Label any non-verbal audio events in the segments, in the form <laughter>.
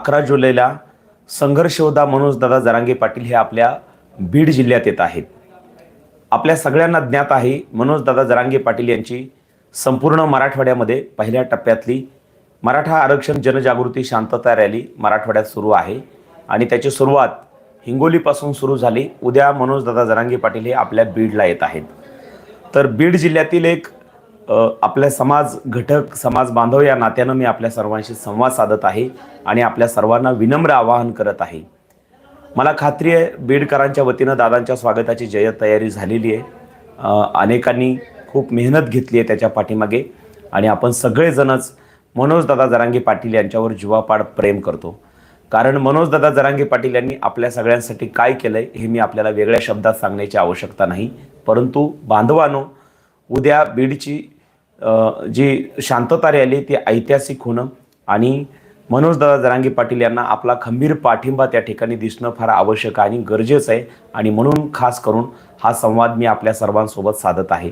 अकरा जुलैला संघर्ष योद्धा मनोजदादा जरांगे पाटील हे आपल्या बीड जिल्ह्यात येत आहेत. आपल्या सगळ्यांना ज्ञात आहे मनोजदादा जरांगे पाटील यांची संपूर्ण मराठवाड्यामध्ये पहिल्या टप्प्यातली मराठा आरक्षण जनजागृती शांतता रॅली मराठवाड्यात सुरू आहे आणि त्याची सुरुवात हिंगोलीपासून सुरू झाली. उद्या मनोजदादा जरांगे पाटील हे आपल्या बीडला येत आहेत. तर बीड जिल्ह्यातील एक आपल्या समाज घटक समाज बांधव या नात्यानं मी आपल्या सर्वांशी संवाद साधत आहे आणि आपल्या सर्वांना विनम्र आवाहन करत आहे. मला खात्री आहे बीडकरांच्या वतीनं दादांच्या स्वागताची जयत तयारी झालेली आहे. अनेकांनी खूप मेहनत घेतली आहे त्याच्या पाठीमागे आणि आपण सगळेजणच मनोजदादा जरांगे पाटील यांच्यावर जीवापाड प्रेम करतो. कारण मनोजदादा जरांगे पाटील यांनी आपल्या सगळ्यांसाठी काय केलं आहे हे मी आपल्याला वेगळ्या शब्दात सांगण्याची आवश्यकता नाही. परंतु बांधवानो उद्या बीडची जी शांतता रॅली ती ऐतिहासिक होणं आणि मनोजदादा जरांगे पाटील यांना आपला खंबीर पाठिंबा त्या ठिकाणी दिसणं फार आवश्यक आणि गरजेचं आहे. आणि म्हणून खास करून हा संवाद मी आपल्या सर्वांसोबत साधत आहे.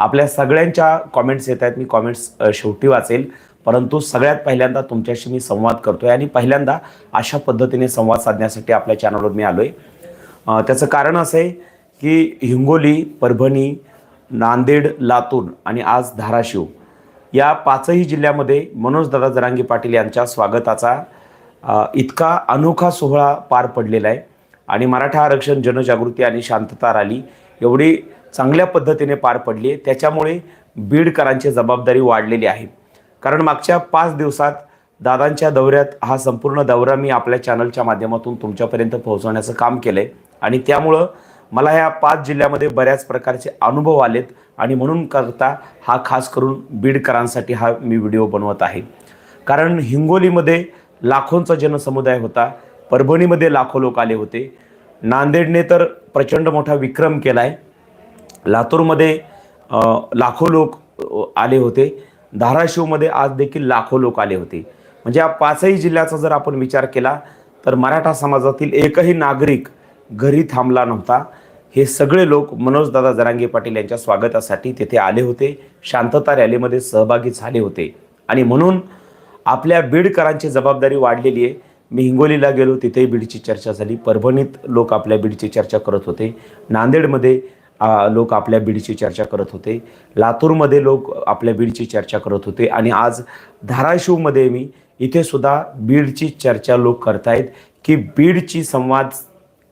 आपल्या सगळ्यांच्या कॉमेंट्स येत आहेत. मी कॉमेंट्स शेवटी वाचेल. परंतु सगळ्यात पहिल्यांदा तुमच्याशी मी संवाद करतोय आणि पहिल्यांदा अशा पद्धतीने संवाद साधण्यासाठी आपल्या चॅनलवर मी आलो आहे त्याचं कारण असं आहे की हिंगोली परभणी नांदेड लातूर आणि आज धाराशिव या पाचही जिल्ह्यामध्ये मनोजदादा जरांगे पाटील यांच्या स्वागताचा इतका अनोखा सोहळा पार पडलेला आहे. आणि मराठा आरक्षण जनजागृती आणि शांतता रॅली एवढी चांगल्या पद्धतीने पार पडली आहे. त्याच्यामुळे बीडकरांची जबाबदारी वाढलेली आहे. कारण मागच्या पाच दिवसात दादांच्या दौऱ्यात हा संपूर्ण दौरा मी आपल्या चॅनलच्या माध्यमातून तुमच्यापर्यंत पोहोचवण्याचं काम केलं आहे आणि त्यामुळं मला ह्या पाच जिल्ह्यामध्ये बऱ्याच प्रकारचे अनुभव आलेत आणि म्हणून करता हा खास करून बीडकरांसाठी हा मी व्हिडिओ बनवत आहे. कारण हिंगोलीमध्ये लाखोंचा जनसमुदाय होता परभणीमध्ये लाखो लोक आले होते. नांदेडने तर प्रचंड मोठा विक्रम केला आहे लातूरमध्ये लाखो लोक आले होते. धाराशिवमध्ये आज देखील लाखो लोक आले होते. म्हणजे या पाचही जिल्ह्याचा जर आपण विचार केला तर मराठा समाजातील एकही नागरिक घरी थांबला नव्हता. हे सगळे लोक मनोजदादा जरांगे पाटील यांच्या स्वागतासाठी तेथे आले होते. शांतता रॅलीमध्ये सहभागी झाले होते. आणि म्हणून आपल्या बीडकरांची जबाबदारी वाढलेली आहे. मी हिंगोलीला गेलो तिथेही बीडची चर्चा झाली. परभणीत लोक आपल्या बीडची चर्चा करत होते. नांदेडमध्ये लोक आपल्या बीडची चर्चा करत होते. लातूरमध्ये लोक आपल्या बीडची चर्चा करत होते. आणि आज धाराशिवमध्ये मी इथे सुद्धा बीडची चर्चा लोक करतायत की बीडची संवाद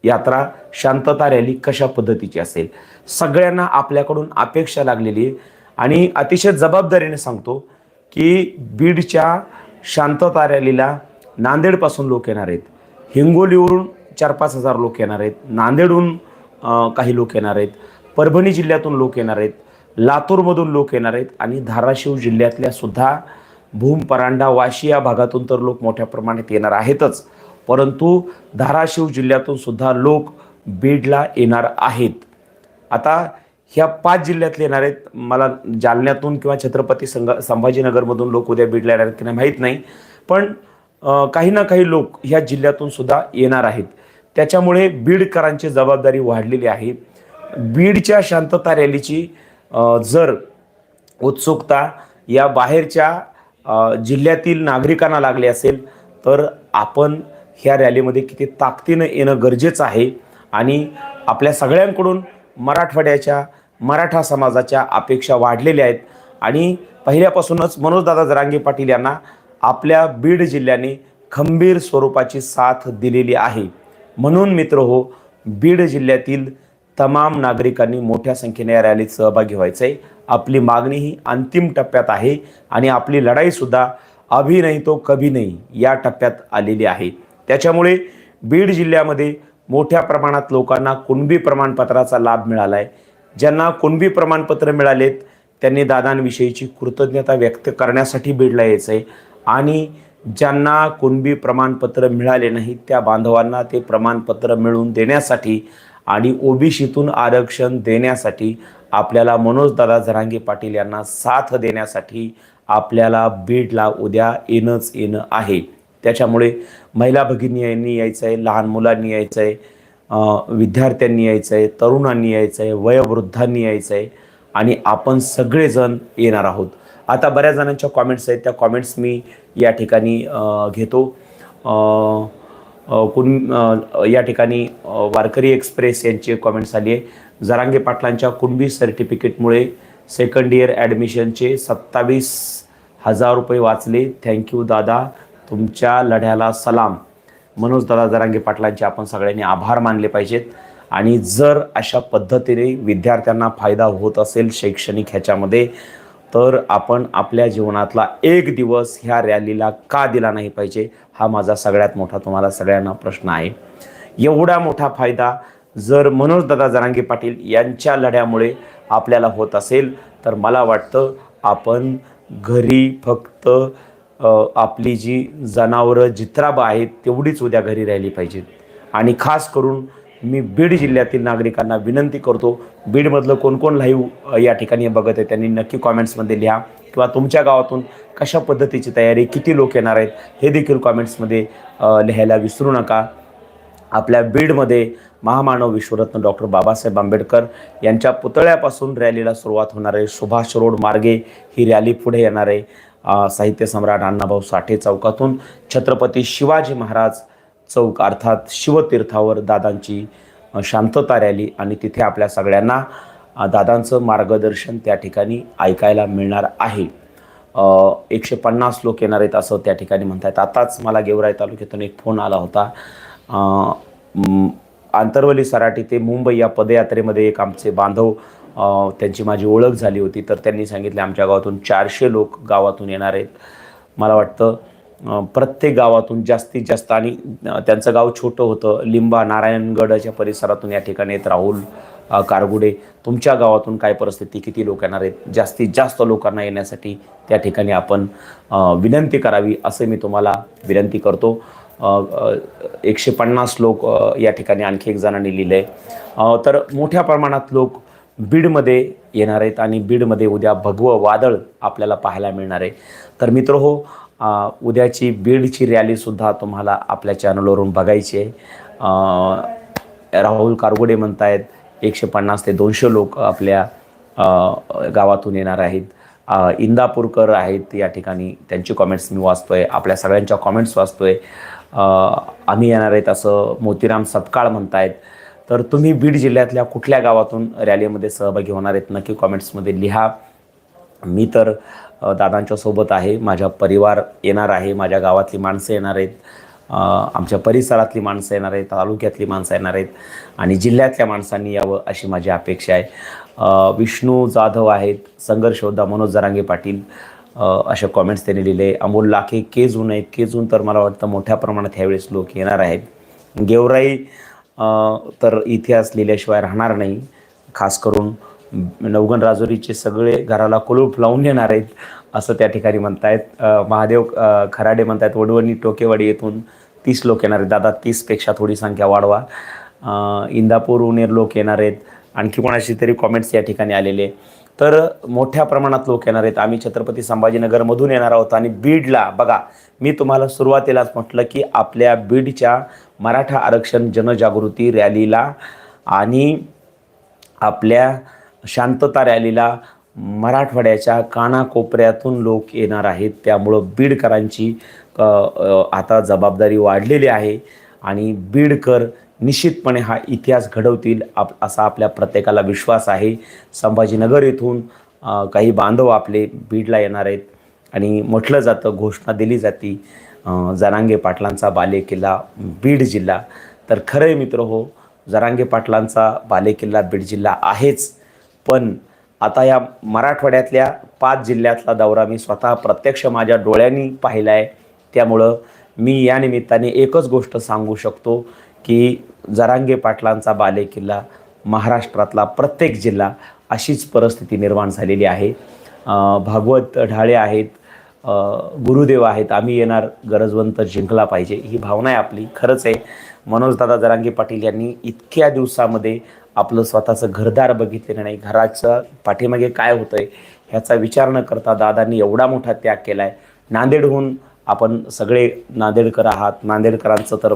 यात्रा शांतता रॅली कशा पद्धतीची असेल? सगळ्यांना आपल्याकडून अपेक्षा लागलेली आहे. आणि अतिशय जबाबदारीने सांगतो की बीडच्या शांतता रॅलीला नांदेडपासून लोक येणार आहेत. हिंगोलीवरून चार पाच हजार लोक येणार आहेत. नांदेडहून काही लोक येणार आहेत. परभणी जिल्ह्यातून लोक येणार आहेत. लातूरमधून लोक येणार आहेत. आणि धाराशिव जिल्ह्यातल्या सुद्धा भूम परांडा वाशी या भागातून तर लोक मोठ्या प्रमाणात येणार आहेतच. परंतु धाराशिव जिल्ह्यातून सुद्धा लोक बीडला येणार आहेत. आता ह्या पाच जिल्ह्यातले येणार आहेत. मला जालन्यातून किंवा छत्रपती संघा संभाजीनगरमधून लोक उद्या बीडला येणार आहेत की नाही माहीत नाही. पण काही ना काही लोक ह्या जिल्ह्यातून सुद्धा येणार आहेत. त्याच्यामुळे बीडकरांची जबाबदारी वाढलेली आहे. बीडच्या शांतता रॅलीची जर उत्सुकता या बाहेरच्या जिल्ह्यातील नागरिकांना लागली असेल तर आपण ह्या रॅलीमध्ये किती ताकदीनं येणं गरजेचं आहे आणि आपल्या सगळ्यांकडून मराठवाड्याच्या मराठा समाजाच्या अपेक्षा वाढलेल्या आहेत. आणि पहिल्यापासूनच मनोजदादा जरांगे पाटील यांना आपल्या बीड जिल्ह्याने खंबीर स्वरूपाची साथ दिलेली आहे. म्हणून मित्र हो बीड जिल्ह्यातील तमाम नागरिकांनी मोठ्या संख्येने या रॅलीत सहभागी व्हायचं आहे आपली मागणी ही अंतिम टप्प्यात आहे आणि आपली लढाईसुद्धा अभी नाही तो कभी नाही या टप्प्यात आलेली आहे. त्याच्यामुळे बीड जिल्ह्यामध्ये मोठ्या प्रमाणात लोकांना कुणबी प्रमाणपत्राचा लाभ मिळाला आहे ज्यांना कुणबी प्रमाणपत्र मिळालेत त्यांनी दादांविषयीची कृतज्ञता व्यक्त करण्यासाठी बीडला यायचं आहे आणि ज्यांना कुणबी प्रमाणपत्र मिळाले नाही त्या बांधवांना ते प्रमाणपत्र मिळवून देण्यासाठी आणि ओबीसीतून आरक्षण देण्यासाठी आपल्याला मनोजदादा झरांगे पाटील यांना साथ देण्यासाठी आपल्याला बीडला उद्या येणंच येणं आहे. त्याच्यामुळे महिला भगिनी यांनी यायचं आहे लहान मुलांनी यायचं आहे विद्यार्थ्यांनी यायचं आहे तरुणांनी यायचं आहे वयोवृद्धांनी यायचं आहे आणि आपण सगळेजण येणार आहोत. आता बऱ्याच जणांच्या कॉमेंट्स आहेत त्या कॉमेंट्स मी या ठिकाणी घेतो. कुण या ठिकाणी वारकरी एक्सप्रेस यांची कॉमेंट्स आली आहे. जरांगे पाटलांच्या कुणबी सर्टिफिकेटमुळे सेकंड इयर ॲडमिशनचे सत्तावीस हजार रुपये वाचले. थँक्यू दादा. तुमच्या लढ्याला सलाम. मनोज दादा जरांगे पाटलांचे आपण सगळ्यांनी आभार मानले पाहिजेत. आणि जर अशा पद्धतीने विद्यार्थ्यांना फायदा होत असेल शैक्षणिक ह्याच्यामध्ये तर आपण आपल्या जीवनातला एक दिवस ह्या रॅलीला का दिला नाही पाहिजे हा माझा सगळ्यात मोठा तुम्हाला सगळ्यांना प्रश्न आहे. एवढा मोठा फायदा जर मनोज दादा जरांगे पाटील यांच्या लढ्यामुळे आपल्याला होत असेल तर मला वाटतं आपण घरी फक्त आपली जी जनावरं जित्राबा आहेत तेवढीच उद्या घरी राहिली पाहिजेत. आणि खास करून मी बीड जिल्ह्यातील नागरिकांना विनंती करतो बीडमधलं कोण कोण लाईव्ह या ठिकाणी बघत आहे त्यांनी नक्की कॉमेंट्समध्ये लिहा. किंवा तुमच्या गावातून कशा पद्धतीची तयारी किती लोक येणार आहेत हे देखील कॉमेंट्समध्ये लिहायला विसरू नका. आपल्या बीडमध्ये महामानव विश्वरत्न डॉक्टर बाबासाहेब आंबेडकर यांच्या पुतळ्यापासून रॅलीला सुरुवात होणार आहे. सुभाष रोड मार्गे ही रॅली पुढे येणार आहे. साहित्य सम्राट अण्णाभाऊ साठे चौकातून छत्रपती शिवाजी महाराज चौक अर्थात शिवतीर्थावर दादांची शांतता रॅली आणि तिथे आपल्या सगळ्यांना दादांचं मार्गदर्शन त्या ठिकाणी ऐकायला मिळणार आहे. एकशे पन्नास लोक येणार आहेत असं त्या ठिकाणी म्हणतात आताच मला गेवराई तालुक्यातून एक फोन आला होता. आंतरवली सराटी ते मुंबई या पदयात्रेमध्ये एक आमचे बांधव त्यांची माझी ओळख झाली होती तर त्यांनी सांगितले आमच्या गावातून चारशे लोक गावातून येणार आहेत. मला वाटतं प्रत्येक गावातून जास्तीत जास्त आणि त्यांचं गाव छोटं होतं लिंबा नारायणगडाच्या परिसरातून या ठिकाणी आहेत राहुल कारगुडे. तुमच्या गावातून काय परिस्थिती किती लोक येणार आहेत? जास्तीत जास्त लोकांना येण्यासाठी त्या ठिकाणी आपण विनंती करावी असे मी तुम्हाला विनंती करतो. एकशे पन्नास लोक या ठिकाणी आणखी एक जणांनी लिहिलं आहे तर मोठ्या प्रमाणात लोक बीडमध्ये येणार आहेत आणि बीडमध्ये उद्या भगवं वादळ आपल्याला पाहायला मिळणार आहे. तर मित्र हो उद्याची बीडची रॅलीसुद्धा तुम्हाला आपल्या चॅनलवरून बघायची आहे. राहुल राहुल कारगुडे आहेत एकशे पन्नास ते दोनशे लोक आपल्या गावातून येणार आहेत. इंदापूरकर आहेत या ठिकाणी त्यांची कॉमेंट्स मी वाचतोय आपल्या सगळ्यांच्या कॉमेंट्स वाचतोय. आहे आम्ही येणार आहेत असं मोतीराम सपकाळ आहेत तर तुम्ही बीड जिल्ह्यातल्या कुठल्या गावातून रॅलीमध्ये सहभागी होणार आहेत नक्की कॉमेंट्समध्ये लिहा. मी तर दादांच्या सोबत आहे माझा परिवार येणार आहे माझ्या गावातली माणसं येणार आहेत आमच्या परिसरातली माणसं येणार आहेत तालुक्यातली माणसं येणार आहेत आणि जिल्ह्यातल्या माणसांनी यावं अशी माझी अपेक्षा आहे. विष्णू जाधव आहेत संघर्षोद्धा मनोज जरांगे पाटील अशा कॉमेंट्स त्यांनी लिहिले. अमोल लाखे केजून आहेत केजून तर मला वाटतं मोठ्या प्रमाणात ह्यावेळेस लोक येणार आहेत. गेवराई तर इतिहास लिहिल्याशिवाय राहणार नाही. खास करून नवगण राजुरीचे सगळे घराला कुलूप लावून येणार आहेत असं त्या ठिकाणी म्हणतायत. महादेव खराडे म्हणतायत वडवणी टोकेवाडी येथून तीस लोक येणार आहेत. दादा तीसपेक्षा थोडी संख्या वाढवा. इंदापूर उनेर लोक येणार आहेत. आणखी कोणाशी तरी कॉमेंट्स या ठिकाणी आलेले तर मोठ्या प्रमाणात लोक येणार आहेत. आम्ही छत्रपती संभाजीनगरमधून येणार आहोत आणि बीडला बघा मी तुम्हाला सुरुवातीलाच म्हटलं की आपल्या बीडच्या मराठा आरक्षण जनजागृती रॅलीला आणि आपल्या शांतता रॅलीला मराठवाड्याच्या कानाकोपऱ्यातून लोक येणार आहेत. त्यामुळं बीडकरांची आता जबाबदारी वाढलेली आहे आणि बीडकर निश्चितपणे हा इतिहास घडवतील आप असा आपल्या प्रत्येकाला विश्वास आहे. संभाजीनगर येथून काही बांधव आपले बीडला येणार आहेत आणि म्हटलं जातं घोषणा दिली जाती. जरांगे पाटलांचा बालेकिल्ला बीड जिल्हा. तर खरं मित्र हो जरांगे पाटलांचा बालेकिल्ला बीड जिल्हा आहेच. पण आता या मराठवाड्यातल्या पाच जिल्ह्यातला दौरा मी स्वतः प्रत्यक्ष माझ्या डोळ्यांनी पाहिला आहे त्यामुळं मी या निमित्ताने एकच गोष्ट सांगू शकतो की जरांगे पाटलांचा बालेकिल्ला महाराष्ट्रातला प्रत्येक जिल्हा अशीच परिस्थिती निर्माण झालेली आहे. भागवत ढाळे आहेत गुरुदेव आहेत आम्ही येणार गरजवंत जिंकला पाहिजे ही भावना आहे आपली खरंच आहे. मनोजदादा जरांगे पाटील यांनी इतक्या दिवसामध्ये आपलं स्वतःचं घरदार बघितलेलं नाही घराचं पाठीमागे काय होतं आहे ह्याचा विचार न करता दादांनी एवढा मोठा त्याग केला आहे नांदेडहून आपण सगळे नांदेडकर आहात नांदेडकरांचं तर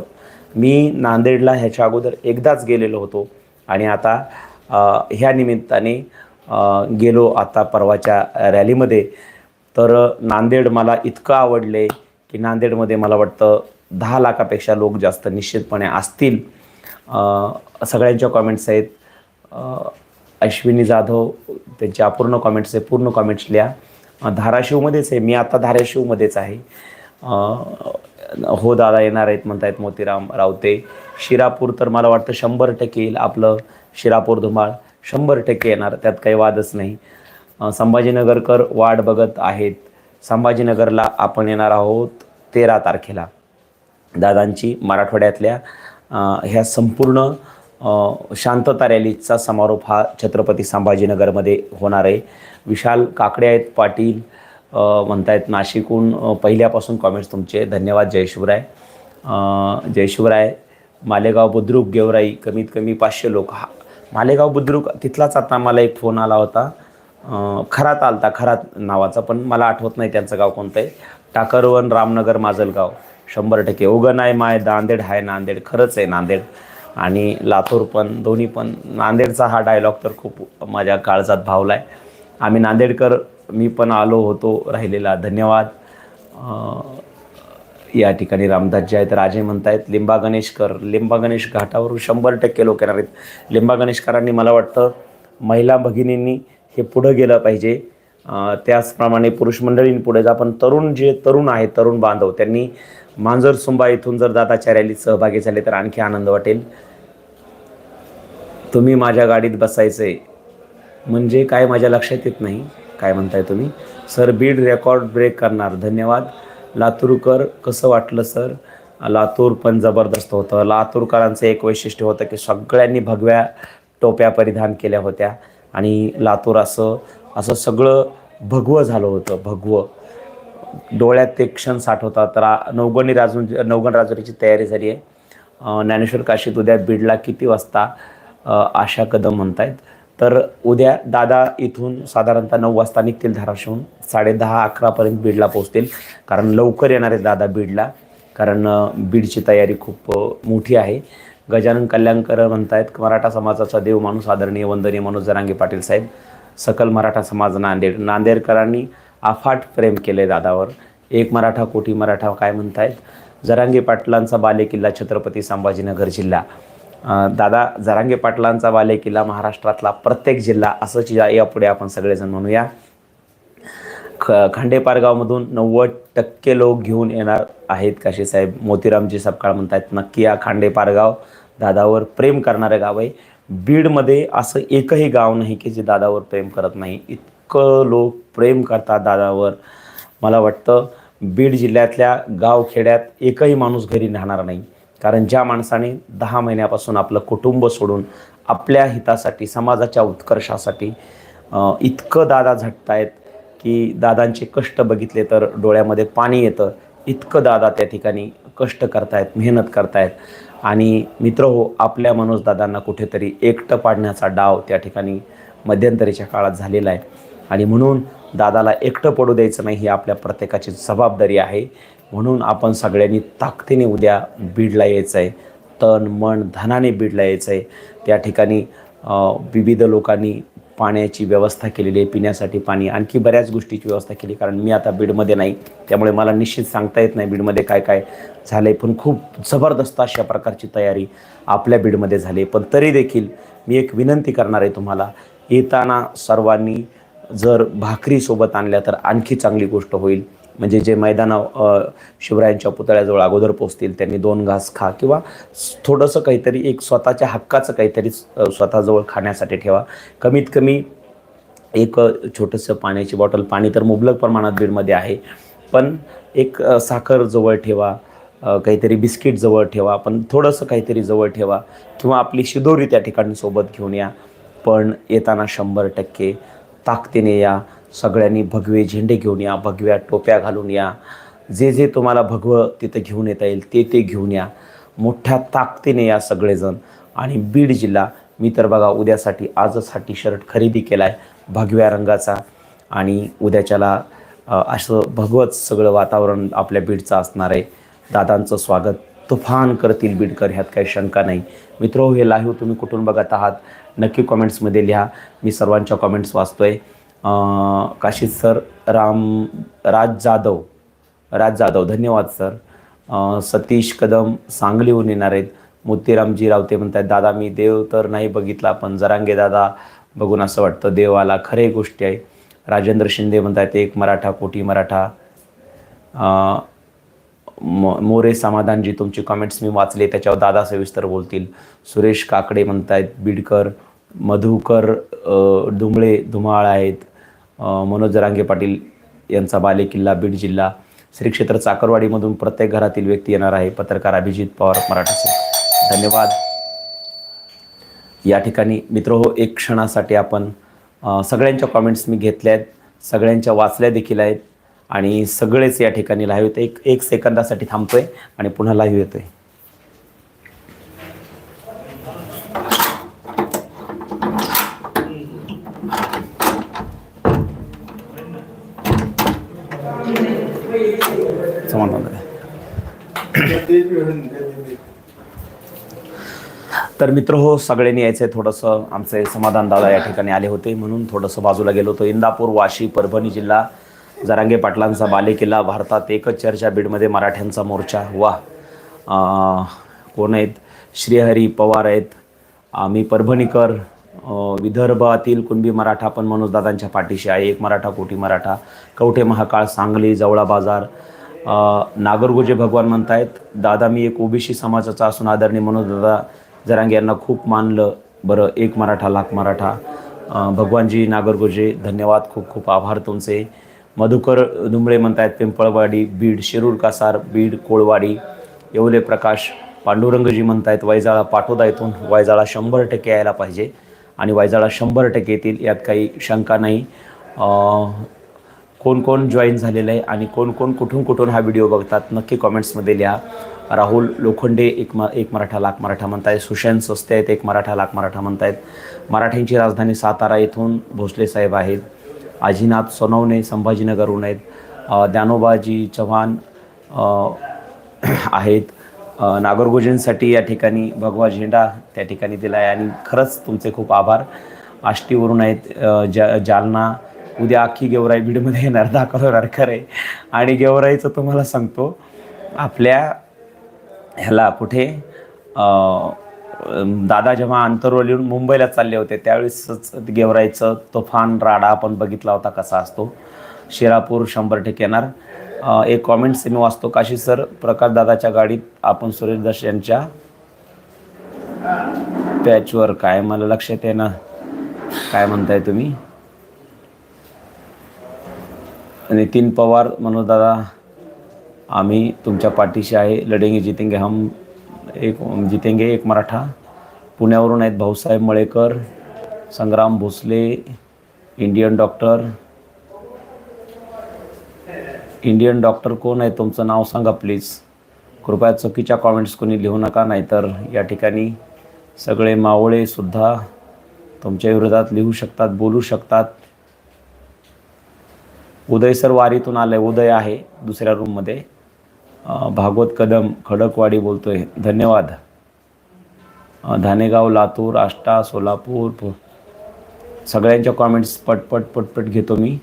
मी नांदेडला ह्याच्या अगोदर एकदाच गेलेलो होतो आणि आता ह्या निमित्ताने गेलो आता परवाच्या रॅलीमध्ये. तर नांदेड मला इतकं आवडले की नांदेडमध्ये मला वाटतं दहा लाखापेक्षा लोक जास्त निश्चितपणे असतील. सगळ्यांच्या कॉमेंट्स आहेत. अश्विनी जाधव त्यांचे अपूर्ण कॉमेंट्स आहे. पूर्ण कॉमेंट्स लिहा. धाराशिवमध्येच आहे. मी आता धाराशिवमध्येच आहे. हो दादा येणार आहेत म्हणतायत मोतीराम रावते. शिरापूर तर मला वाटतं शंभर टक्के येईल आपलं शिरापूर धुमाळ. शंभर टक्के येणार. त्यात काही वादच नाही. संभाजीनगरकर वाट बघत आहेत. संभाजीनगरला आपण येणार आहोत तेरा तारखेला. दादांची मराठवाड्यातल्या ह्या संपूर्ण शांतता रॅलीचा समारोप हा छत्रपती संभाजीनगरमध्ये होणार आहे. विशाल काकडे आहेत पाटील म्हणतायत नाशिकहून पहिल्यापासून कॉमेंट्स तुमचे. धन्यवाद जयशिवराय जयशिवराय मालेगाव बुद्रुक गेवराई कमीत कमी पाचशे लोक. हा मालेगाव बुद्रुक तिथलाच आता मला एक फोन आला होता. खरात आलता खरात नावाचा पण मला आठवत नाही त्यांचं गाव कोणतं आहे टाकरवन रामनगर माजलगाव. शंभर टक्के. उगं आहे माय नांदेड हाय नांदेड खरंच आहे नांदेड. आणि लातूर पण दोन्ही पण. नांदेडचा हा डायलॉग तर खूप माझ्या काळजात भावला आहे आम्ही नांदेडकर मी पण आलो होतो राहिलेला. धन्यवाद. या ठिकाणी रामदासजी आहेत राजे म्हणतायत लिंबा गणेशकर. लिंबा गणेश घाटावरून शंभर टक्के लोक येणार आहेत. लिंबा गणेशकरांनी मला वाटतं महिला भगिनींनी हे पुढं गेलं पाहिजे. त्याचप्रमाणे पुरुष मंडळींनी पुढे जा पण तरुण जे तरुण आहेत तरुण बांधव त्यांनी मांजर सुंबा इथून जर दादाच्या रॅलीत सहभागी झाले तर आणखी आनंद वाटेल. तुम्ही माझ्या गाडीत बसायचं आहे म्हणजे काय माझ्या लक्षात येत नाही काय म्हणताय तुम्ही? सर बीड रेकॉर्ड ब्रेक करणार. धन्यवाद. लातूरकर कसं वाटलं सर? लातूर पण जबरदस्त होतं. लातूरकरांचं एक वैशिष्ट्य होतं की सगळ्यांनी भगव्या टोप्या परिधान केल्या होत्या. आणि लातूर असं असं सगळं भगवं झालं होतं भगवं. डोळ्यात ते क्षण साठवतात. रा नवगणी राजून नवगण राजुरीची तयारी झाली आहे. ज्ञानेश्वर काशीत उद्या बीडला किती वाजता आशा कदम म्हणतायत. तर उद्या दादा इथून साधारणतः नऊ वाजता निघतील धाराशिवून साडे दहा अकरापर्यंत बीडला पोहोचतील. कारण लवकर येणार आहे दादा बीडला. कारण बीडची तयारी खूप मोठी आहे. गजानन कल्याणकर म्हणतायत मराठा समाजाचा देव माणूस आदरणीय वंदनीय मनोज जरांगे पाटील साहेब सकल मराठा समाज नांदेड नांदेडकरांनी अफाट प्रेम केले दादावर. एक मराठा कोटी मराठा काय म्हणतायत? जरांगे पाटलांचा बालेकिल्ला छत्रपती संभाजीनगर जिल्हा. दादा जरांगे पाटलांचा बालेकिल्ला महाराष्ट्रातला प्रत्येक जिल्हा असंच यापुढे आपण सगळेजण म्हणूया. ख खांडेपारगावमधून नव्वद टक्के लोक घेऊन येणार आहेत काशी साहेब मोतीरामजी सपकाळ म्हणतात नक्की या खांडेपारगाव दादावर प्रेम करणारं गाव आहे. बीडमध्ये असं एकही गाव नाही की जे दादावर प्रेम करत नाही. इतकं लोक प्रेम करतात दादावर. मला वाटतं बीड जिल्ह्यातल्या गावखेड्यात एकही माणूस घरी राहणार नाही. कारण ज्या माणसाने दहा महिन्यापासून आपलं कुटुंब सोडून आपल्या हितासाठी समाजाच्या उत्कर्षासाठी इतकं दादा झटतायत. की दादांचे कष्ट बघितले तर डोळ्यामध्ये पाणी येतं. इतकं दादा त्या ठिकाणी कष्ट करतायत मेहनत करतायत. आणि मित्र हो आपल्या मनोज दादांना कुठेतरी एकटं पाडण्याचा डाव त्या ठिकाणी मध्यंतरीच्या काळात झालेला आहे. आणि म्हणून दादाला एकटं पडू द्यायचं नाही ही आपल्या प्रत्येकाची जबाबदारी आहे. म्हणून आपण सगळ्यांनी ताकदीने उद्या बीडला यायचं आहे तन मन धनाने बीडला यायचं आहे त्या ठिकाणी विविध लोकांनी पाण्याची व्यवस्था केलेली आहे पिण्यासाठी पाणी आणखी बऱ्याच गोष्टीची व्यवस्था केली. कारण मी आता बीडमध्ये नाही त्यामुळे मला निश्चित सांगता येत नाही बीडमध्ये काय काय झालं आहे पण खूप जबरदस्त अशा प्रकारची तयारी आपल्या बीडमध्ये झाली. आहे पण तरी देखील मी एक विनंती करणार आहे तुम्हाला येताना सर्वांनी जर भाकरीसोबत आणल्या तर आणखी चांगली गोष्ट होईल. म्हणजे जे मैदाना शिवरायांच्या पुतळ्याजवळ अगोदर पोचतील त्यांनी दोन घास खा किंवा थोडंसं काहीतरी एक स्वतःच्या हक्काचं काहीतरी स्वतःजवळ खाण्यासाठी ठेवा. कमीत कमी एक छोटंसं पाण्याची बॉटल पाणी तर मुबलक प्रमाणात बीडमध्ये आहे पण एक साखर जवळ ठेवा काहीतरी बिस्किट जवळ ठेवा पण थोडंसं काहीतरी जवळ ठेवा किंवा आपली शिदोरी त्या ठिकाणी सोबत घेऊन या. पण येताना शंभर टक्के ताकदीने या. सगळ्यांनी भगवे झेंडे घेऊन या भगव्या टोप्या घालून या. जे जे तुम्हाला भगवं तिथं घेऊन येता येईल ते ते घेऊन या. मोठ्या ताकदीने या सगळेजण. आणि बीड जिल्हा मी तर बघा उद्यासाठी आजसाठी शर्ट खरेदी केला आहे भगव्या रंगाचा. आणि उद्याच्याला असं भगवत सगळं वातावरण आपल्या बीडचं असणार आहे. दादांचं स्वागत. तुफान करतील बीडकर ह्यात काही शंका नाही. मित्र हे लाईव्ह तुम्ही कुठून बघत आहात? नक्की कॉमेंट्समध्ये लिहा. मी सर्वांच्या कॉमेंट्स वाचतो आहे काशीद सर राम राज जाधव राज जाधव धन्यवाद सर. सतीश कदम सांगलीहून येणार आहेत. मोतीरामजी रावते म्हणतात दादा मी देव तर नाही बघितला पण जरांगे दादा बघून असं वाटतं देव आला खरे गोष्टी आहे राजेंद्र शिंदे म्हणतात एक मराठा कोटी मराठा. मोरे समाधानजी तुमचे कमेंट्स मी वाचले त्याच्यावर दादा सविस्तर बोलतील. सुरेश काकडे म्हणतायत बीडकर मधुकर धुमळे धुमाळ आहेत. मनोज जरांगे पाटील यांचा बालेकिल्ला बीड जिल्हा श्री क्षेत्र चाकरवाडीमधून प्रत्येक घरातील व्यक्ती येणार आहे. पत्रकार अभिजित पवार मराठाचे धन्यवाद. या ठिकाणी मित्र हो एक क्षणासाठी आपण सगळ्यांच्या कॉमेंट्स मी घेतल्या आहेत. सगळ्यांच्या वाचल्या देखील आहेत. आणि सगळेच या ठिकाणी लाईव्ह येते एक एक सेकंदासाठी थांबतोय आणि पुन्हा लाईव्ह येतोय. समाधान आहे. तर मित्र हो सगळ्यांनी यायचं आहे थोडंसं. आमचे समाधान दादा या ठिकाणी आले होते. म्हणून थोडंसं बाजूला गेलो होतो. इंदापूर वाशी परभणी जिल्हा जरांगे पाटलांचा बालेकिल्ला भारतात एकच चर्चा बीडमध्ये मराठ्यांचा मोर्चा. वा कोण आहेत? श्रीहरी पवार आहेत. आम्ही परभणीकर विदर्भातील कुणबी मराठा पण मनोजदादांच्या पाठीशी आहे. एक मराठा कोटी मराठा. कवठे महाकाळ सांगली जवळा बाजार नागरगोजे भगवान म्हणतायत दादा मी एक ओबीसी समाजाचा असून आदरणीय म्हणून दादा जरांगे यांना खूप मानलं बरं एक मराठा लाख मराठा. भगवानजी नागरगोजे धन्यवाद खूप खूप आभार तुमचे. मधुकर दुंबळे म्हणतायत पिंपळवाडी बीड शिरूर कासार बीड कोळवाडी येवले प्रकाश पांडुरंगजी म्हणतायत वायजाळा पाठोदा येथून वायजाळा शंभर टक्के यायला पाहिजे. आणि वायजाळा शंभर टक्के येतील यात काही शंका नाही. कोण कोण जॉईन झालेलं आहे आणि कोण कोण कुठून कुठून हा व्हिडिओ बघतात नक्की कॉमेंट्समध्ये लिहा. राहुल लोखंडे एक म एक मराठा लाख मराठा म्हणतायत सुशांत सस्ते आहेत एक मराठा लाख मराठा म्हणतायत. मराठ्यांची राजधानी सातारा येथून भोसले साहेब आहेत. आजीनाथ सोनवणे संभाजीनगरहून आहेत. ज्ञानोबाजी चव्हाण आहेत. नागरगोजींसाठी या ठिकाणी भगवा झेंडा त्या ठिकाणी दिला आहे आणि खरंच तुमचे खूप आभार. आष्टीवरून आहेत अ, जा जालना उद्या अख्खी गेवराई बीडमध्ये येणार दाखल होणार खरं आहे. आणि गेवराईचं तुम्हाला सांगतो आपल्या ह्याला कुठे दादा जेव्हा आंतरवलीहून मुंबईला चालले होते त्यावेळेसच गेवराईचं तुफान राडा आपण बघितला होता कसा असतो. शिरापूर शंभर टक्के येणार. एक कॉमेंट्स मी वाचतो काशी सर प्रकाश दादाच्या गाडीत आपण सुरेश दर्श यांच्या पॅचवर काय? मला लक्षात आहे ना काय म्हणताय तुम्ही? नितीन पवार म्हणून दादा आम्ही तुमच्या पाठीशी आहे. लढेंगे जितेंगे हम एक जितेंगे एक मराठा. पुण्यावरून आहेत Bhausaheb Malekar Sangram Bhosale Indian doctor. Indian doctor कोण आहे तुमचं नाव सांगा प्लीज. कृपया चुकीच्या कॉमेंट्स कोणी लिहू नका नाहीतर या ठिकाणी सगळे मावळेसुद्धा तुमच्या विरोधात लिहू शकतात बोलू शकतात. उदय सर वारीतून आलंय उदय आहे दुसऱ्या रूममध्ये भागवत कदम खडकवाडी बोलतोय. धन्यवाद. धानेगाव लातूर आष्टा सोलापूर सगळ्यांच्या कॉमेंट्स पटपट पटपट घेतो मी.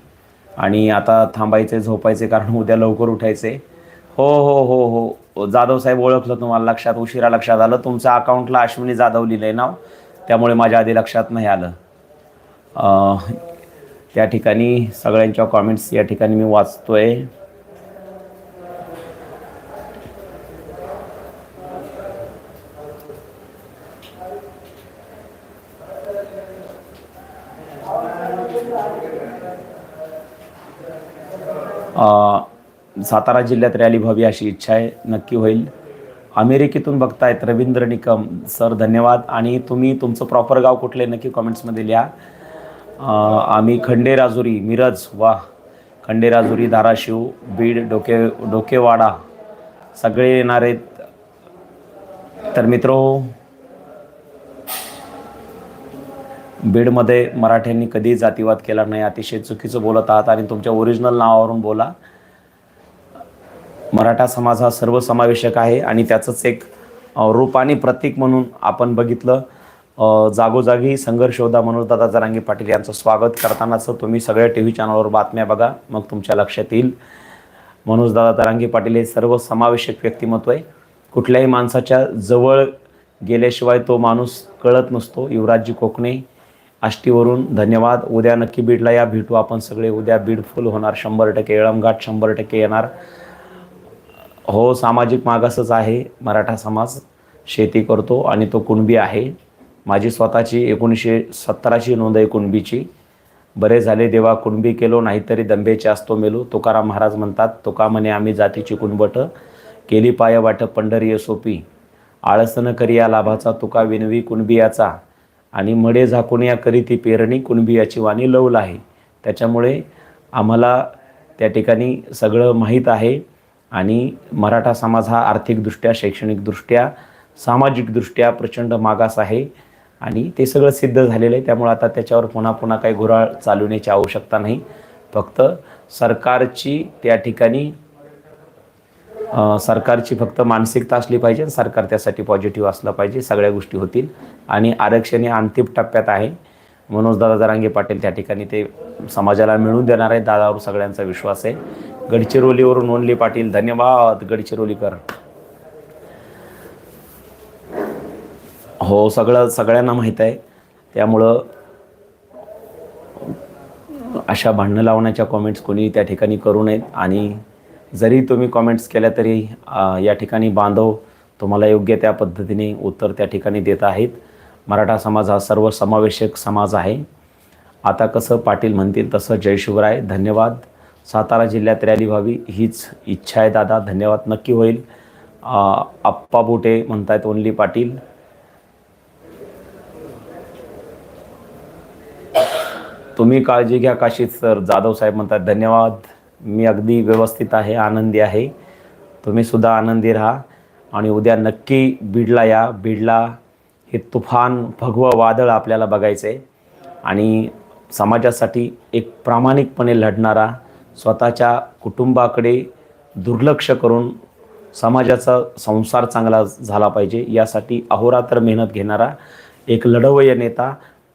आणि आता थांबायचे झोपायचे कारण उद्या लवकर उठायचे. हो हो हो हो. जाधव साहेब ओळखलं तुम्हाला लक्षात उशिरा लक्षात आलं. तुमच्या अकाउंटला अश्विनी जाधव लिहिलं आहे नाव. त्यामुळे माझ्या आधी लक्षात नाही आलं. त्या ठिकाणी सगळ्यांच्या कॉमेंट्स या ठिकाणी मी वाचतोय. अ, सातारा जिल्ह्यात रॅली व्हावी अशी इच्छा आहे नक्की होईल. अमेरिकेतून बघतायत रवींद्र निकम सर धन्यवाद. आणि तुम्ही तुमचं प्रॉपर गाव कुठले नक्की कॉमेंट्समध्ये लिहा. आम्ही खंडेराजुरी मिरज वा खंडेराजुरी धाराशिव बीड डोके डोकेवाडा सगळे येणार आहेत. तर मित्रो बीडमध्ये मराठ्यांनी कधी जातीवाद केला नाही. अतिशय चुकीचं बोलत आहात आणि तुमच्या ओरिजिनल नावावरून बोला. मराठा समाज हा सर्वसमावेशक आहे आणि त्याचंच एक रूप आणि प्रतीक म्हणून आपण बघितलं. जागोजागी संघर्ष होता मनोजदादा जरांगी पाटील यांचं स्वागत करतानाच तुम्ही सगळ्या टी व्ही चॅनलवर बातम्या बघा मग तुमच्या लक्षात येईल. मनोजदादा तरांगी पाटील हे सर्व समावेशक व्यक्तिमत्व आहे. कुठल्याही माणसाच्या जवळ गेल्याशिवाय तो माणूस कळत नसतो. युवराजजी कोकणे आष्टीवरून धन्यवाद. उद्या नक्की बीडला या भेटू आपण सगळे. उद्या बीड फुल होणार शंभर टक्के. एळमघाट शंभर टक्के येणार. हो सामाजिक मागासच आहे मराठा समाज. शेती करतो आणि तो कुणबी आहे. माझी स्वतःची एकोणीसशे सत्तराची नोंद आहे कुणबीची बरे झाले देवा कुणबी केलो नाहीतरी दंबेचे असतो मेलो. तुकाराम महाराज म्हणतात तुका म्हणे आम्ही जातीची कुणबट केली पाय वाट पंढरी सोपी. आळसनं करी करिया लाभाचा तुका विनवी कुणबियाचा. आणि मडे झाकून या करी ती पेरणी कुणबियाची वाणी लवल आहे त्याच्यामुळे आम्हाला त्या ठिकाणी सगळं माहीत आहे. आणि मराठा समाज हा आर्थिकदृष्ट्या शैक्षणिकदृष्ट्या सामाजिकदृष्ट्या प्रचंड मागास आहे. आणि ते सगळं सिद्ध झालेलं आहे. त्यामुळे आता त्याच्यावर पुन्हा पुन्हा काही घुराळ चालवण्याची आवश्यकता नाही. फक्त सरकारची त्या ठिकाणी सरकारची फक्त मानसिकता असली पाहिजे सरकार त्यासाठी पॉझिटिव्ह असलं पाहिजे. सगळ्या गोष्टी होतील. आणि आरक्षण हे अंतिम टप्प्यात आहे. मनोजदादा जरांगे पाटील त्या ठिकाणी ते समाजाला मिळून देणार आहे दादावर सगळ्यांचा विश्वास आहे. गडचिरोलीवरून ओनली पाटील. धन्यवाद गडचिरोलीकर. हो सगळं सगळ्यांना माहीत आहे. त्यामुळं अशा भांडणं लावण्याच्या कॉमेंट्स कोणी त्या ठिकाणी करू नयेत. आणि जरी तुम्ही कॉमेंट्स केल्या तरी या ठिकाणी बांधव तुम्हाला योग्य त्या पद्धतीने उत्तर त्या ठिकाणी देत आहेत. मराठा समाज हा सर्वसमावेशक समाज आहे. आता कसं पाटील म्हणतील तसं जय शिवराय. धन्यवाद. सातारा जिल्ह्यात रॅली व्हावी हीच इच्छा आहे दादा. धन्यवाद. नक्की होईल. आप्पा बोटे म्हणतायत ओनली पाटील. तुम्ही काळजी घ्या काशीत सर. जाधव साहेब म्हणतात धन्यवाद. मी अगदी व्यवस्थित आहे आनंदी आहे. तुम्ही सुद्धा आनंदी राहा आणि उद्या नक्की बीडला या. बीडला हे तुफान भगवं वादळ आपल्याला बघायचं आहे आणि समाजासाठी एक प्रामाणिकपणे लढणारा स्वतःच्या कुटुंबाकडे दुर्लक्ष करून समाजाचा संसार चांगला झाला पाहिजे. यासाठी अहोरात्र मेहनत घेणारा एक लढवय्य नेता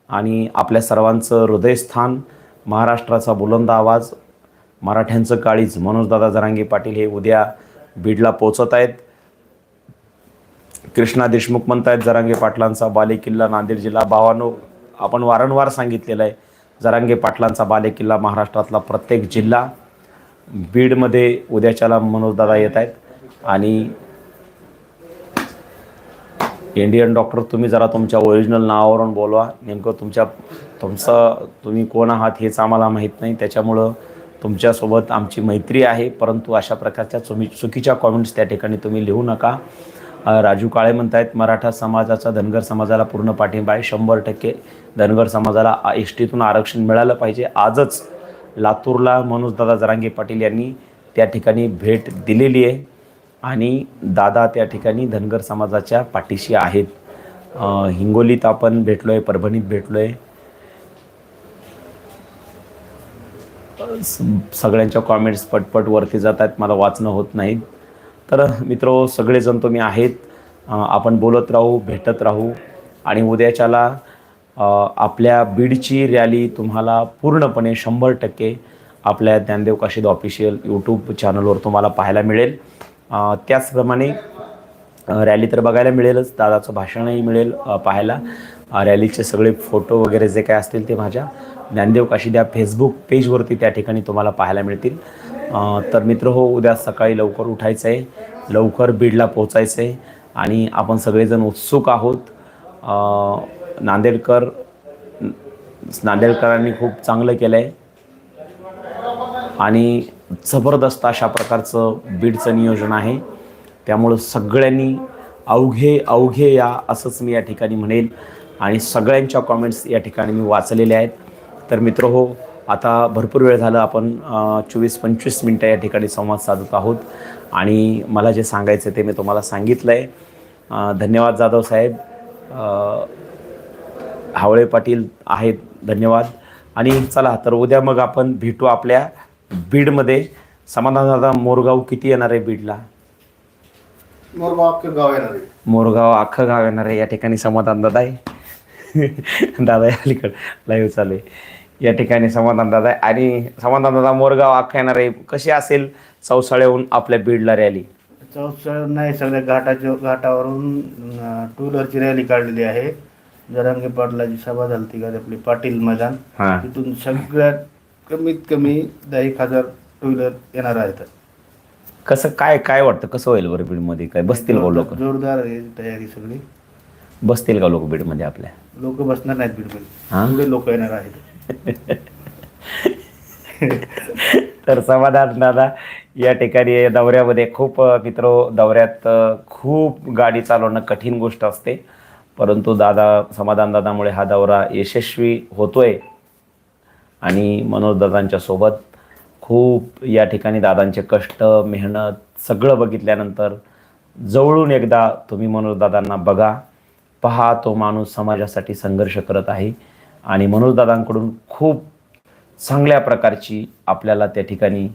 आणि आपल्या सर्वांचं हृदयस्थान महाराष्ट्राचा बुलंद आवाज मराठ्यांचं काळीज. मनोजदादा जरांगे पाटील हे उद्या बीडला पोचत आहेत. कृष्णा देशमुख म्हणत आहेत जरांगे पाटलांचा बालेकिल्ला नांदेड जिल्हा. भावानो आपण वारंवार सांगितलेलं आहे जरांगे पाटलांचा बालेकिल्ला महाराष्ट्रातला प्रत्येक जिल्हा. बीडमध्ये उद्याच्याला मनोजदादा येत आहेत. आणि इंडियन डॉक्टर तुम्ही जरा तुमच्या ओरिजिनल नावावरून बोलवा. नेमकं तुमच्या तुमचं तुम्ही कोण आहात हेच आम्हाला माहीत नाही. त्याच्यामुळं तुमच्यासोबत आमची मैत्री आहे. परंतु अशा प्रकारच्या चुमी चुकीच्या कॉमेंट्स त्या ठिकाणी तुम्ही लिहू नका. राजू काळे म्हणत आहेत मराठा समाजाचा धनगर समाजाला पूर्ण पाठिंबा आहे. शंभर टक्के धनगर समाजाला एस टीतून आरक्षण मिळालं पाहिजे. आजच लातूरला मनोजदादा जरांगे पाटील यांनी त्या ठिकाणी भेट दिलेली आहे. आणि दादा त्या ठिकाणी धनगर समाजाच्या पाठीशी आहेत. हिंगोलीत आपण भेटलो आहे परभणीत भेटलो आहे सगळ्यांच्या कॉमेंट्स पटपट वरती जात आहेत मला वाचणं होत नाहीत. तर मित्र सगळेजण तुम्ही आहेत. आपण बोलत राहू भेटत राहू. आणि उद्याच्याला आपल्या बीडची रॅली तुम्हाला पूर्णपणे शंभर टक्के आपल्या ज्ञानदेव काशीद ऑफिशियल यूट्यूब चॅनलवर तुम्हाला पाहायला मिळेल. त्याचप्रमाणे रॅली तर बघायला मिळेलच. दादाचं भाषणही मिळेल पाहायला. रॅलीचे सगळे फोटो वगैरे जे काय असतील ते माझ्या. ज्ञानदेव काशीद्या फेसबुक पेजवरती त्या ठिकाणी तुम्हाला पाहायला मिळतील. तर मित्र हो उद्या सकाळी लवकर उठायचं आहे लवकर बीडला पोचायचं आहे आणि आपण सगळेजण उत्सुक आहोत. नांदेडकर नांदेडकरांनी खूप चांगलं केलं आहे आणि जबरदस्त अशा प्रकारचं बीडचं नियोजन आहे. त्यामुळं सगळ्यांनी अवघे अवघे या असंच मी या ठिकाणी म्हणेल आणि सगळ्यांच्या कॉमेंट्स या ठिकाणी मी वाचलेल्या आहेत. तर मित्र हो आता भरपूर वेळ झालं आपण चोवीस पंचवीस मिनटं या ठिकाणी संवाद साधत आहोत. आणि मला जे सांगायचं ते मी तुम्हाला सांगितलं आहे धन्यवाद जाधव साहेब. हावळे पाटील आहेत धन्यवाद. आणि चला तर उद्या मग आपण भेटू आपल्या बीडमध्ये समाधान दादा मोरगाव किती येणार आहे बीडला? मोरगाव अख्खं गाव येणार आहे. मोरगाव अख्खं गाव येणार आहे. या ठिकाणी समाधान दादा आहे. दादा या अलीकडे लाईव्ह चालू आहे. या ठिकाणी समाधान दादा आहे. आणि समाधान दादा मोरगाव अख्खं येणार आहे. कशी असेल? चौसाळ्याहून आपल्या बीडला रॅली चौसळ नाही सगळ्या घाटाच्या घाटावरून टू व्हीलरची रॅली काढलेली आहे. जरांगे पाटलाची सभा झाली ती का आपली? पाटील मैदान. हां. तिथून सगळ्यात कमीत कमी दहा एक हजार टू व्हीलर येणार आहेत. कसं काय काय वाटतं? कसं होईल बरं बीडमध्ये? काय बसतील का लोक? जोरदार आहे तयारी सगळी. बसतील का लोक बीडमध्ये आपल्या? लोक बसणार नाहीत बीडमध्ये? एवढे लोक येणार आहेत. <laughs> तर समाधान दादा या ठिकाणी दौऱ्यामध्ये खूप मित्र दौऱ्यात खूप गाडी चालवणं कठीण गोष्ट असते. परंतु दादा समाधान दादामुळे हा दौरा यशस्वी होतोय. आणि मनोजदादांच्या सोबत खूप या ठिकाणी दादांचे कष्ट मेहनत सगळं बघितल्यानंतर जवळून एकदा तुम्ही मनोजदादांना बघा. पहा तो माणूस समाजासाठी संघर्ष करत आहे आणि मनोजदादांकडून खूप चांगल्या प्रकारची आपल्याला त्या ठिकाणी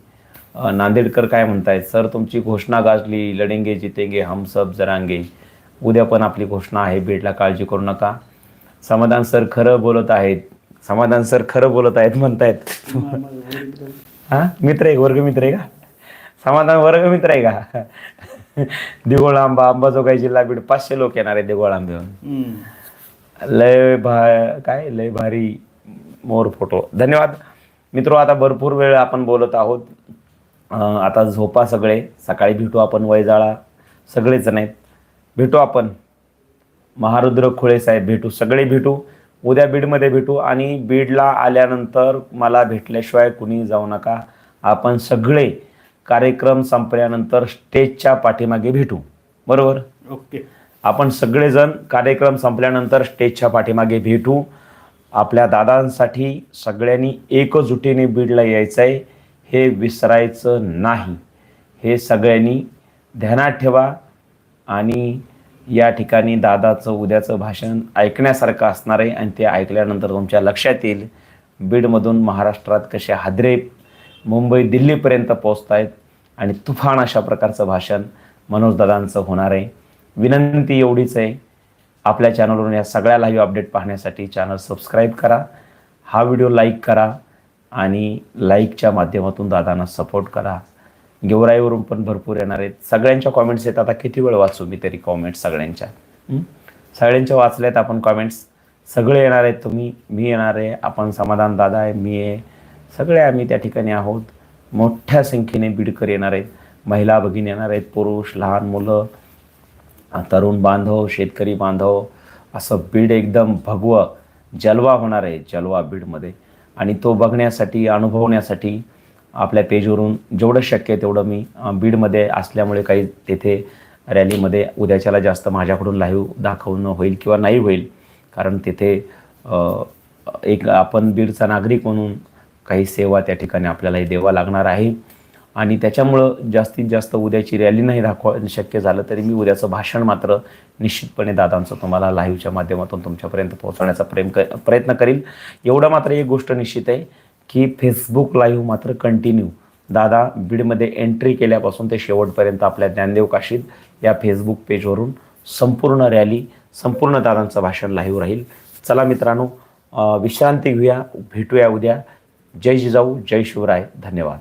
नांदेडकर काय म्हणतायत सर तुमची घोषणा गाजली लढेंगे जितेंगे हम सब जरांगे. उद्या पण आपली घोषणा आहे बीडला काळजी करू नका. समाधान सर खरं बोलत आहेत. समाधान सर खरं बोलत आहेत म्हणतायत. हा? मित्र आहे वर्ग मित्र आहे का? समाधान वर्ग मित्र आहे का? दिगोळ आंबा अंबाजोगाई जिल्हा बीड पाचशे लोक येणार आहे दिगोळ हम्म. लय भा काय? लय भारी मोर फोटो. धन्यवाद. मित्रो आता भरपूर वेळ आपण बोलत आहोत. आता झोपा सगळे. सकाळी भेटू आपण वयजाळा सगळेच नाहीत भेटू आपण. महारुद्र खुळे साहेब भेटू. सगळे भेटू. उद्या बीडमध्ये भेटू आणि बीडला आल्यानंतर मला भेटल्याशिवाय कुणी जाऊ नका. आपण सगळे कार्यक्रम संपल्यानंतर स्टेजच्या पाठीमागे भेटू. बरोबर? ओके. आपण सगळेजण कार्यक्रम संपल्यानंतर स्टेजच्या पाठीमागे भेटू. आपल्या दादांसाठी सगळ्यांनी एकजुटीने बीडला यायचं आहे हे विसरायचं नाही. हे सगळ्यांनी ध्यानात ठेवा आणि या ठिकाणी दादाचं उद्याचं भाषण ऐकण्यासारखं असणार आहे आणि ते ऐकल्यानंतर तुमच्या लक्षात येईल. बीडमधून महाराष्ट्रात कसे हादरे मुंबई दिल्लीपर्यंत पोचत आहेत आणि तुफान अशा प्रकारचं भाषण मनोजदादांचं होणार आहे. विनंती एवढीच आहे. आपल्या चॅनलवरून या सगळ्या लाईव्ह अपडेट पाहण्यासाठी चॅनल सबस्क्राईब करा. हा व्हिडिओ लाईक करा आणि लाईकच्या माध्यमातून दादांना सपोर्ट करा. गेवराईवरून पण भरपूर येणार आहेत. सगळ्यांच्या कॉमेंट्स येतात आता किती वेळ वाचू मी तरी कॉमेंट्स सगळ्यांच्या? सगळ्यांच्या वाचल्यात आपण कॉमेंट्स सगळे येणार आहेत तुम्ही. मी येणार आहे. आपण समाधान दादा आहे. मी आहे. सगळे आम्ही त्या ठिकाणी आहोत. मोठ्या संख्येने बीडकर येणार आहेत. महिला भगिनी येणार आहेत. पुरुष लहान मुलं तरुण बांधव शेतकरी बांधव. असं बीड एकदम भगवं जलवा होणार आहे. जलवा बीडमध्ये. आणि तो बघण्यासाठी अनुभवण्यासाठी आपल्या पेजवरून जेवढं शक्य आहे तेवढं मी बीडमध्ये असल्यामुळे काही तेथे रॅलीमध्ये उद्याच्याला जास्त माझ्याकडून लाईव्ह दाखवणं होईल किंवा नाही होईल. कारण तिथे एक आपण बीडचा नागरिक म्हणून काही सेवा त्या ठिकाणी आपल्यालाही द्यावा लागणार आहे. आणि त्याच्यामुळं जास्तीत जास्त उद्याची रॅली नाही दाखवा शक्य झालं तरी मी उद्याचं भाषण मात्र निश्चितपणे दादांचं तुम्हाला लाईव्हच्या माध्यमातून तुमच्यापर्यंत पोहोचवण्याचा प्रेम क प्रयत्न करेल एवढं मात्र एक गोष्ट निश्चित आहे. की फेसबुक लाईव्ह मात्र कंटिन्यू दादा बीडमध्ये एंट्री केल्यापासून ते शेवटपर्यंत आपल्या ज्ञानदेव काशीद या फेसबुक पेजवरून संपूर्ण रॅली संपूर्ण दादांचं भाषण लाईव्ह राहील. चला मित्रांनो विश्रांती घेऊया भेटूया उद्या. जय जिजाऊ जय शिवराय. धन्यवाद.